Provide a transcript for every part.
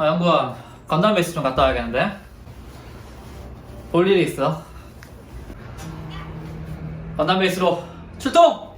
아 영구야 건담 베이스 좀 갔다 와야겠는데 볼 일이 있어 건담 베이스로 출동!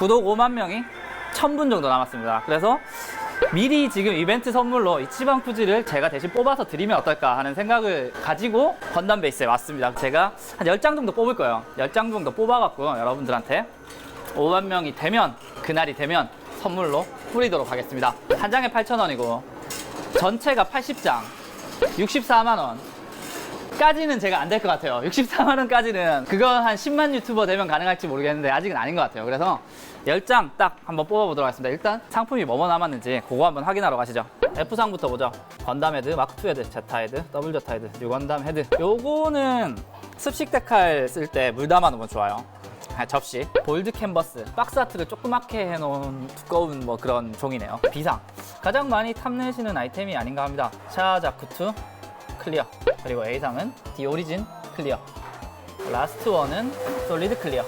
구독 5만 명이 1000분 정도 남았습니다. 그래서 미리 지금 이벤트 선물로 이 치방 쿠지를 제가 대신 뽑아서 드리면 어떨까 하는 생각을 가지고 건담 베이스에 왔습니다. 제가 한 10장 정도 뽑을 거예요. 10장 정도 뽑아갖고 여러분들한테 5만 명이 되면, 그날이 되면 선물로 뿌리도록 하겠습니다. 한 장에 8,000원이고, 전체가 80장, 64만 원. 까지는 제가 안 될 것 같아요. 64만 원까지는 그건 한 10만 유튜버 되면 가능할지 모르겠는데 아직은 아닌 것 같아요. 그래서 10장 딱 한번 뽑아보도록 하겠습니다. 일단 상품이 뭐뭐 남았는지 그거 한번 확인하러 가시죠. F상부터 보죠. 건담 헤드, 마크2 헤드, 제타 헤드, 더블 제타 헤드, 뉴건담 헤드. 요거는 습식 데칼 쓸 때 물 담아 놓으면 좋아요. 아, 접시, 볼드 캔버스, 박스 아트를 조그맣게 해놓은 두꺼운 뭐 그런 종이네요. 비상, 가장 많이 탐내시는 아이템이 아닌가 합니다. 샤자쿠투, 클리어 그리고 A상은 디 오리진 클리어 라스트 원은 솔리드 클리어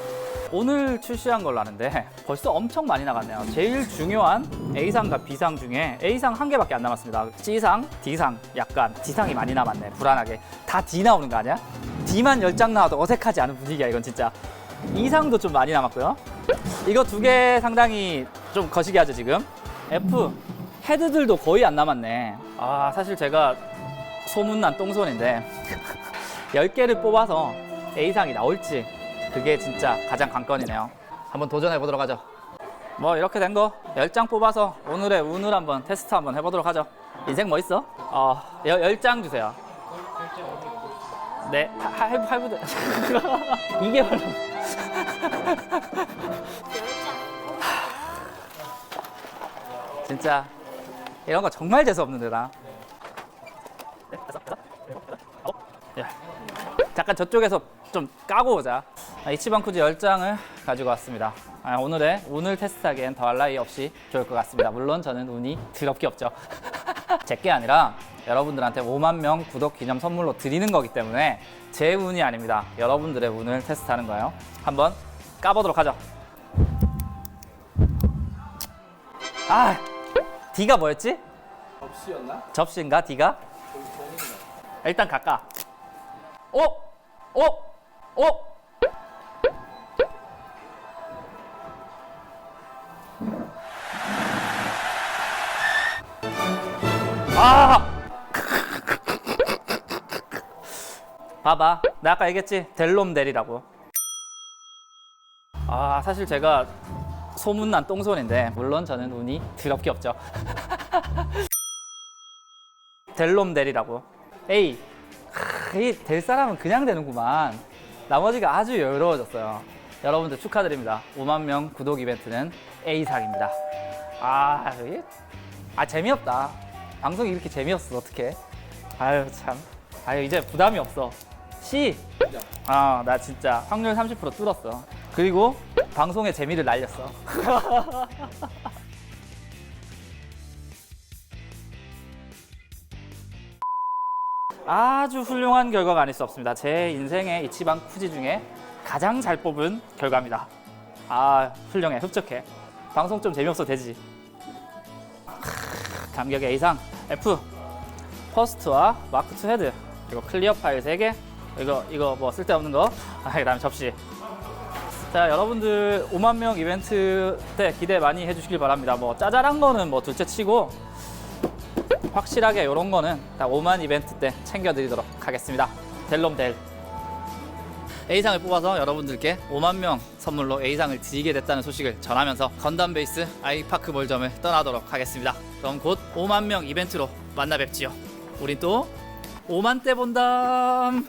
오늘 출시한 걸로 아는데 벌써 엄청 많이 나갔네요. 제일 중요한 A상과 B상 중에 A상 한 개밖에 안 남았습니다. C상, D상 약간 D상이 많이 남았네. 불안하게. 다 D 나오는 거 아니야? D만 10장 나와도 어색하지 않은 분위기야 이건 진짜. E상도 좀 많이 남았고요. 이거 두 개 상당히 좀 거시기 하죠 지금. F 헤드들도 거의 안 남았네. 아 사실 제가 소문난 똥손인데 10개를 뽑아서 A상이 나올지 그게 진짜 가장 관건이네요. 한번 도전해 보도록 하죠. 뭐 이렇게 된 거 10장 뽑아서 오늘의 운을 한번 테스트 한번 해보도록 하죠. 인생 뭐 있어? 어, 10장 주세요. 네, 하- 할부, 할부도 이게 바로. 진짜 이런 거 정말 재수없는데 나 야, 잠깐 저쪽에서 좀 까고 오자. 아, 이치방 쿠지 10장을 가지고 왔습니다. 아, 오늘의 운을 테스트하기엔 더할 나위 없이 좋을 것 같습니다. 물론 저는 운이 더럽게 없죠. 제게 아니라 여러분들한테 5만 명 구독 기념 선물로 드리는 거기 때문에 제 운이 아닙니다. 여러분들의 운을 테스트하는 거예요. 한번 까보도록 하죠. 아, D가 뭐였지? 접시였나? 접시인가 D가? 일단 가까. 어? 어? 어? 아! 봐봐. 나 아까 얘기했지? 델롬 델이라고. 아, 사실 제가 소문난 똥손인데, 물론 저는 운이 더럽게 없죠. 델롬 델이라고. A. 이될 사람은 그냥 되는구만. 나머지가 아주 여유로워졌어요. 여러분들 축하드립니다. 5만 명 구독 이벤트는 A상입니다. 아, 아 재미없다. 방송이 이렇게 재미없어 어떻게? 아유 참. 아유 이제 부담이 없어. C. 아, 나 진짜 확률 30% 뚫었어. 그리고 방송의 재미를 날렸어. 아주 훌륭한 결과가 아닐 수 없습니다. 제 인생의 이치방 쿠지 중에 가장 잘 뽑은 결과입니다. 아 훌륭해, 흡족해. 방송 좀 재미없어 되지. 크, 감격의 A상 F 퍼스트와 마크 2 헤드 그리고 클리어 파일 3개 이거 이거 뭐 쓸데없는 거. 아 그다음 접시. 자 여러분들 5만 명 이벤트 때 기대 많이 해주시길 바랍니다. 뭐 짜잘한 거는 뭐 둘째 치고 확실하게 이런 거는 다 5만 이벤트 때 챙겨드리도록 하겠습니다. 델롬 델. A상을 뽑아서 여러분들께 5만 명 선물로 A상을 드리게 됐다는 소식을 전하면서 건담 베이스 아이파크 몰점을 떠나도록 하겠습니다. 그럼 곧 5만 명 이벤트로 만나 뵙지요. 우린 또 5만 때 본담.